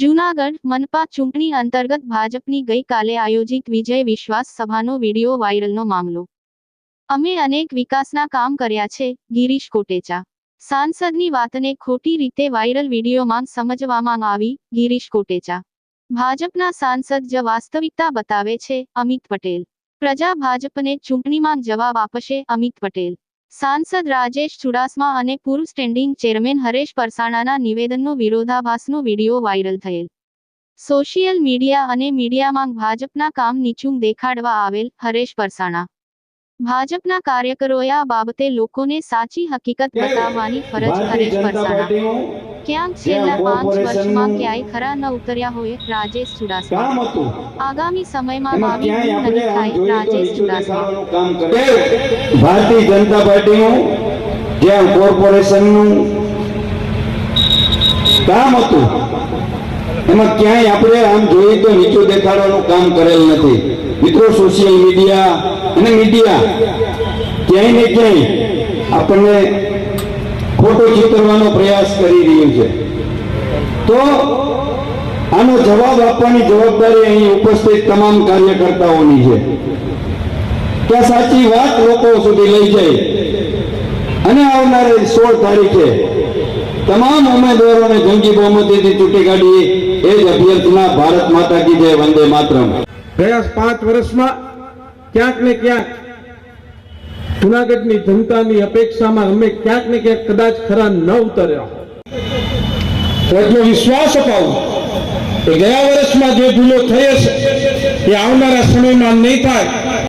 જૂનાગઢ મનપા ચૂંટણી અંતર્ગત ભાજપની ગઈકાલે આયોજિત વિજય વિશ્વાસ સભાનો વીડિયો વાયરલનો મામલો. અમે અનેક વિકાસના કામ કર્યા છે, ગિરીશ કોટેચા. સાંસદની વાતને ખોટી રીતે વાયરલ વિડીયોમાં સમજવામાં આવી, ગિરીશ કોટેચા. ભાજપના સાંસદ જ વાસ્તવિકતા બતાવે છે, અમિત પટેલ. પ્રજા ભાજપને ચૂંટણીમાં જવાબ આપશે, અમિત પટેલ. સાંસદ રાજેશ ચુડાસમા અને પૂર્વ સ્ટેન્ડિંગ ચેરમેન હરેશ પરસાણાના નિવેદનનો વિરોધાભાસનો વીડિયો વાયરલ થયેલ. સોશિયલ મીડિયા અને મીડિયામાં ભાજપના કામ નીચું દેખાડવા આવેલ હરેશ પરસાણા. ભાજપના કાર્યકરોએ આ બાબતે લોકોને સાચી હકીકત બતાવવાની ફરજ હરેશ પરસાણા. ક્યાંક છેલ્લા પાંચ વર્ષમાં ક્યાંય ખરા ન ઉતર્યા હોય રાજેશ ચુડાસમા. આગામી સમયમાં આપણે નહીં થાય રાજેશ ચુડાસમા. કામ ભારતીય જનતા પાર્ટીનું જ્યાં કોર્પોરેશનનું કામ હતું એમાં ક્યાંય આપણે આમ જોઈએ તો નીચું દેખાડવાનું કામ કરેલ નથી. મિત્રો સોશિયલ મીડિયા અને મીડિયા ક્યાંય ને ક્યાંય આપણને ખોટો ચિતરવાનો પ્રયાસ કરી રહ્યું છે. તો આનો જવાબ આપવાની જવાબદારી અહીં ઉપસ્થિત તમામ કાર્યકર્તાઓની છે. કે સાચી વાત લોકો સુધી લઈ જાય. અને આવનારી સોળ તારીખે તમામ ઉમેદવારોને જંગી બહુમતીથી ચૂંટી કાઢી એ જ અભ્યર્થના ભારત માતા કી જય વંદે માતરમ. ગયા પાંચ વર્ષમાં ક્યાંક ને ક્યાંક જુનાગઢની જનતાની અપેક્ષામાં અમે ક્યાંક ને ક્યાંક કદાચ ખરા ન ઉતર્યા. એટલો વિશ્વાસ અપાવું કે ગયા વર્ષમાં જે ભૂલો થઈ હશે એ આવનારા સમયમાં નહીં થાય.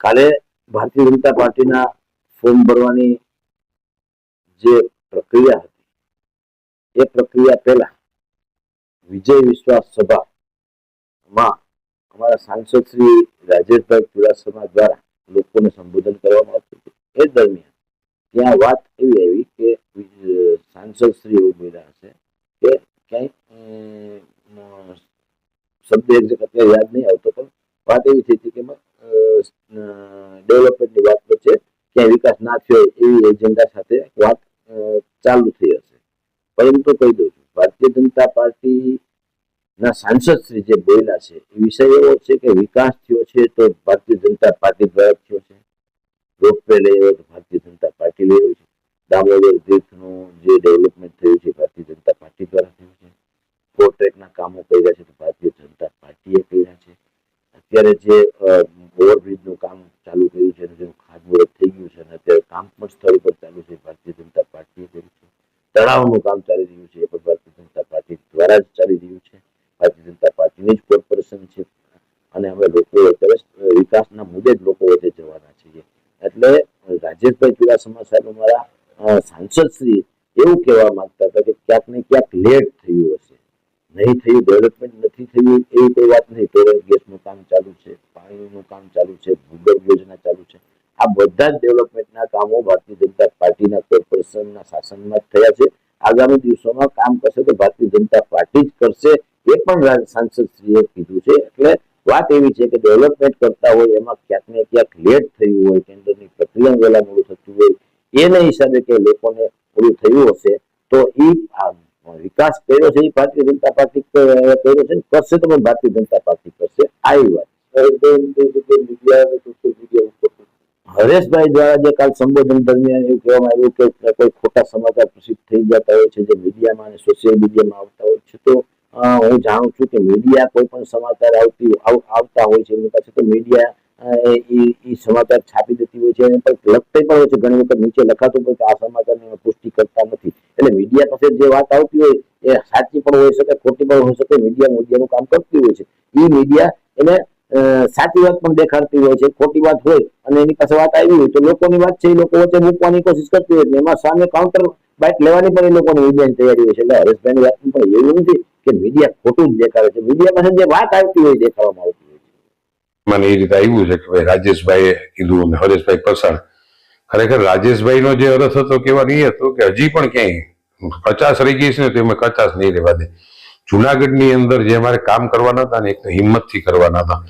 કાલે ભારતીય જનતા પાર્ટીના ફોર્મ ભરવાની જે પ્રક્રિયા હતી એ પ્રક્રિયા પહેલા વિજય વિશ્વાસ સભામાં અમારા સાંસદ શ્રી રાજેશભાઈ ચુડાસમા દ્વારા લોકોને સંબોધન કરવામાં આવતું હતું. એ દરમિયાન ત્યાં વાત એવી આવી કે સાંસદ શ્રી બોલ્યા હશે કે ક્યાંય શબ્દ એક અત્યારે યાદ નહીં આવતો, પણ વાત એવી થઈ હતી કે ડેવલપમેન્ટની વાત વચ્ચે ક્યાંય વિકાસ ના થયો એવી એજન્ડા સાથે વાત ચાલુ થઈ હશે. પરંતુ કહી દઉં છું, ભારતીય જનતા પાર્ટી ના સાંસદ શ્રી જે બોલ્યા છે, એ વિષય એવો છે કે વિકાસ થયો છે તો ભારતીય જનતા પાર્ટી દ્વારા થયો છે. રોપવે લઈ તો ભારતીય જનતા પાર્ટી લઈ આવ્યો છે. દામોદર તીર્થનું જે ડેવલપમેન્ટ થયું છે ભારતીય જનતા પાર્ટી દ્વારા થયું છે. ફોર ટ્રેકના કામો કર્યા છે તો ભારતીય જનતા પાર્ટીએ કર્યા છે. અત્યારે જે ઓવરબ્રિજનું કામ ચાલુ કર્યું છે અને જેનું ખાતમુહૂર્ત થઈ ગયું છે અને અત્યારે કામ પણ સ્થળ ઉપર ચાલુ છે ભારતીય જનતા પાર્ટીએ કર્યું છે. તળાવનું કામ ચાલી રહ્યું છે એ પણ ભારતીય જનતા પાર્ટી દ્વારા જ ચાલી રહ્યું છે ભારતીય જનતા પાર્ટીની જ કોર્પોરેશન છે અને અમે લોકો અત્યારે અ, વિકાસના મુદ્દે જ લોકો વચ્ચે જવાના છીએ એટલે રાજેશભાઈ ચુડાસમા સાહેબ અમારા સાંસદ શ્રી એવું કહેવા માંગતા હતા કે ક્યાંક ને ક્યાંક લેટ થયું હશે. નહીં થયું ડેવલપમેન્ટ નથી થયું, એવી કોઈ વાત નહીં. ટોરેન્ટ ગેસનું કામ ચાલુ છે, પાણીનું કામ ચાલુ છે, ભૂગર્ભ યોજના ચાલુ છે. આ બધા જ ડેવલપમેન્ટના કામો ભારતીય જનતા પાર્ટીના કોર્પોરેશનના શાસનમાં જ થયા છે. આગામી દિવસોમાં કામ કરશે તો ભારતીય જનતા પાર્ટી જ કરશે. એ પણ રા- સાંસદશ્રીએ કીધું છે. એટલે વાત એવી છે કે ડેવલપમેન્ટ કરતા હોય એમાં ક્યાંક ને ક્યાંક લેટ થયું હોય ટેન્ડરની પ્રક્રિયા વહેલા મોડું થતું હોય, એના હિસાબે કે લોકોને થોડું થયું હશે, તો એ વિકાસ કર્યો છે એ ભારતીય જનતા પાર્ટી કર્યો છે કરશે તો પણ ભારતીય જનતા પાર્ટી કરશે. આવી વાત. હરેશભાઈ દ્વારા જે કાલ સંબોધન દરમિયાન એવું કહેવામાં આવ્યું કે કોઈ ખોટા સમાચાર પ્રસિદ્ધ થઈ જતા હોય છે, જે મીડિયામાં અને સોશિયલ મીડિયામાં હું જાણું છું કે મીડિયા કોઈ પણ સમાચાર આવતી આવ- આવતા હોય છે, એની પાસે તો મીડિયા એ સમાચાર છાપી દેતી હોય છે અને લખતી પણ હોય છે, ઘણી વખત નીચે લખાતું પણ કે આ સમાચારની પુષ્ટિ કરતા નથી. એટલે મીડિયા પાસે જે વાત આવતી હોય, એ સાચી પણ હોઈ શકે, ખોટી પણ હોઈ શકે મીડિયા મીડિયાનું કામ કરતી હોય છે. એ મીડિયા એને સાચી વાત પણ દેખાડતી હોય છે, ખોટી વાત હોય, અને એની પાસે વાત આવી હોય તો લોકોની વાત છે, એ લોકો વચ્ચે મૂકવાની કોશિશ કરતી હોય એમાં સામે કાઉન્ટર બાઇક લેવાની પણ એ લોકોની મીડિયાની તૈયારી હોય છે. એટલે હરેશભાઈની વાત પણ એવું નથી કે મીડિયા ખોટું જ દેખાડે છે. મીડિયામાં જે વાત આવતી હોય દેખાડવામાં આવતી હોય છે. મને એ રીતે આવ્યું છે કે ભાઈ રાજેશભાઈએ કીધું અને હરેશભાઈ પસાર ખરેખર રાજેશભાઈનો જે અર્થ હતો કેવા નહીં હતો કે હજી પણ ક્યાંય કચાસ રહી ગઈ છે ને તો એમાં કચાસ નહીં રહેવા દે. જુનાગઢની અંદર જે અમારે કામ કરવાના હતા ને એક હિંમતથી કરવાના હતા.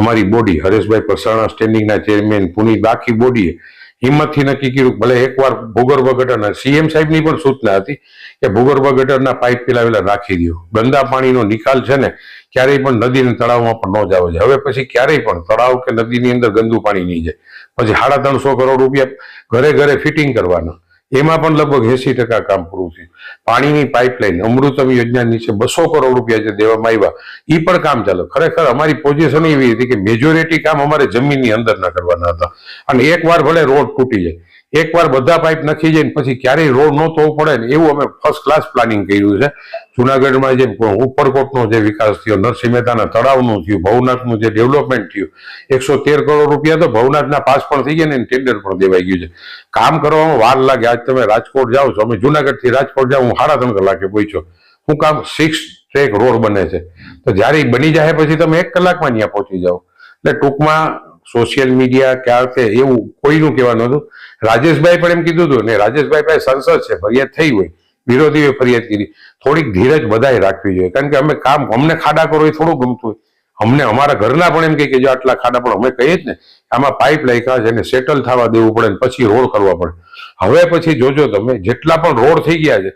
અમારી બોડી, હરેશભાઈ પરસાણા સ્ટેન્ડિંગના ચેરમેન પુનિત બાકી બોડીએ હિંમતથી નક્કી કર્યું. ભલે એકવાર ભૂગર્ભ ગટરના સીએમ સાહેબની પણ સૂચના હતી કે ભૂગર્ભ ગટરના પાઇપ પેલા પેલા રાખી દો. ગંદા પાણીનો નિકાલ છે ને, ક્યારેય પણ નદી અને તળાવમાં પણ ન જાવ છે. હવે પછી ક્યારેય પણ તળાવ કે નદીની અંદર ગંદુ પાણી નહીં જાય. પછી સાડા ત્રણસો કરોડ રૂપિયા ઘરે ઘરે ફિટિંગ કરવાના. એમાં પણ લગભગ એસી ટકા કામ પૂરું થયું. પાણીની પાઇપલાઇન અમૃતમ યોજના નીચે બસો કરોડ રૂપિયા જે દેવામાં આવ્યા એ પણ કામ ચાલે. ખરેખર અમારી પોઝિશન એવી હતી કે મેજોરિટી કામ અમારે જમીનની અંદર ના કરવાના હતા. અને એકવાર ભલે રોડ તૂટી જાય. એકવાર બધા પાઇપ નખી જાય પછી ક્યારેય રોડ ન પડે ને એવું અમે ફર્સ્ટ ક્લાસ પ્લાનિંગ કર્યું છે. જુનાગઢમાં જે ઉપરકોટનો જે વિકાસ થયો, નરસિંહ મહેતાના તળાવનું થયું, ભવનાથનું જે ડેવલપમેન્ટ થયું, એકસો તેર કરોડ રૂપિયા તો ભવનાથના પાસ પણ થઈ ગયા ને ટેન્ડર પણ દેવાઈ ગયું છે. કામ કરવામાં વાર લાગે. આજ તમે રાજકોટ જાઓ છો અમે જુનાગઢથી રાજકોટ જાઓ, હું સાડા ત્રણ કલાકે પહોંચ્યો. હું કામ સિક્સ ટ્રેક રોડ બને છે. તો જ્યારે બની જાય પછી તમે એક કલાકમાં ત્યાં પહોંચી જાઓ. એટલે ટૂંકમાં સોશિયલ મીડિયા ક્યાં છે એવું કોઈનું કહેવાનું હતું રાજેશભાઈ પણ એમ કીધું હતું ને, રાજેશભાઈ પાસે સંસદ છે, ફરિયાદ થઈ હોય વિરોધીએ ફરિયાદ કરી. થોડીક ધીરજ બધાએ રાખવી જોઈએ, કારણ કે અમે કામ, અમને ખાડા કરો એ થોડું ગમતું હોય. અમને અમારા ઘરના પણ એમ કહે કે જો આટલા ખાડા પણ અમે કહીએ જ ને, આમાં પાઇપ લાખ્યા છે એને સેટલ થવા દેવું પડે ને પછી રોડ કરવા પડે. હવે પછી જોજો તમે, જેટલા પણ રોડ થઈ ગયા છે,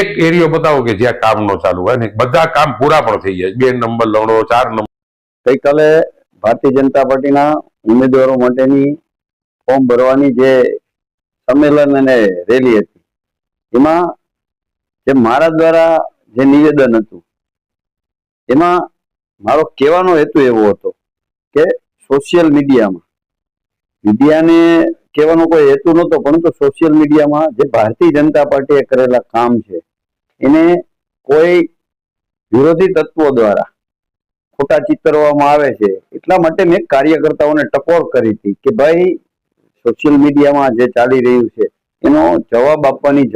એક એરિયો બતાવો કે જ્યાં કામ નો ચાલુ હોય ને, બધા કામ પૂરા પણ થઈ ગયા બે નંબર લણો ચાર નંબર. ગઈકાલે ભારતીય જનતા પાર્ટીના ઉમેદવારો માટેની ફોર્મ ભરવાની જે સંમેલન અને રેલી હતી, એમાં જે મારા દ્વારા જે નિવેદન હતું, એમાં મારો કહેવાનો હેતુ એવો હતો કે સોશિયલ મીડિયામાં મીડિયાને કહેવાનો કોઈ હેતુ નહોતો, પરંતુ સોશિયલ મીડિયામાં જે ભારતીય જનતા પાર્ટીએ કરેલા કામ છે, એને કોઈ વિરોધી તત્વો દ્વારા ખોટા ચિતરવામાં આવે છે. એટલા માટે મેં કાર્યકર્તાઓને ટકોર કરી હતી કે ભાઈ સોશિયલ મીડિયામાં જે ચાલી રહ્યું છે, એનો જવાબ આપવાની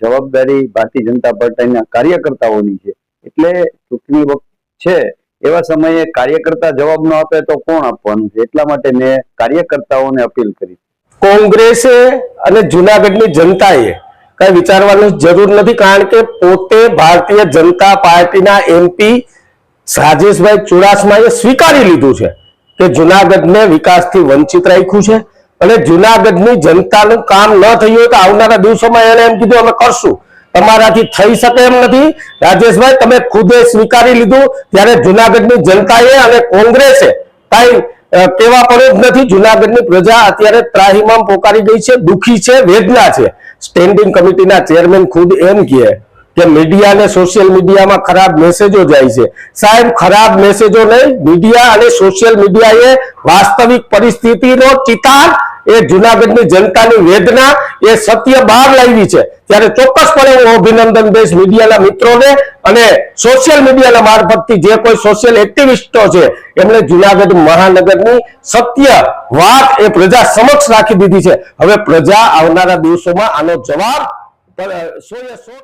જવાબદારી ભારતીય જનતા પાર્ટીના કાર્યકર્તાઓની છે. એટલે ચૂંટણી વખત છે, એવા સમયે કાર્યકર્તા જવાબ ન આપે તો કોણ આપવાનું છે? એટલા માટે મેં કાર્યકર્તાઓને અપીલ કરી. કોંગ્રેસે અને જુનાગઢની જનતાએ કઈ વિચારવાની જરૂર નથી, કારણ કે પોતે ભારતીય જનતા પાર્ટીના એમપી રાજેશભાઈ ચુડાસમાએ સ્વીકારી લીધું છે કે જુનાગઢને વિકાસથી વંચિત રાખ્યું છે અને જુનાગઢની જનતાનું કામ ન થયું હોય તો આવનારા દિવસોમાં એને એમ કીધું, અમે કરશું. તમારાથી થઈ શકે એમ નથી. રાજેશભાઈ, તમે ખુદે સ્વીકારી લીધું, ત્યારે જુનાગઢની જનતાએ અને કોંગ્રેસે કઈ કેવા પડે જ નથી. જુનાગઢની પ્રજા અત્યારે ત્રાહિમામ પોકારી ગઈ છે, દુખી છે, વેદના છે. સ્ટેન્ડિંગ કમિટીના ચેરમેન ખુદ એમ કહે કે મીડિયા અને સોશિયલ મીડિયામાં ખરાબ મેસેજો જાય છે. સાહેબ, ખરાબ મેસેજો નહીં. મીડિયા અને સોશિયલ મીડિયાએ વાસ્તવિક પરિસ્થિતિનો ચિતાર, એ જુનાગઢની જનતાની વેદના, એ સત્ય બહાર લાવી છે. ત્યારે ચોક્કસપણે હું અભિનંદન દઈશ મીડિયાના મિત્રોને અને સોશિયલ મીડિયાના મારફતથી જે કોઈ સોશિયલ એક્ટિવિસ્ટો છે, એમણે જુનાગઢ મહાનગરની સત્ય વાત એ પ્રજા સમક્ષ રાખી દીધી છે. હવે પ્રજા આવનારા દિવસોમાં આનો જવાબ સો એ સો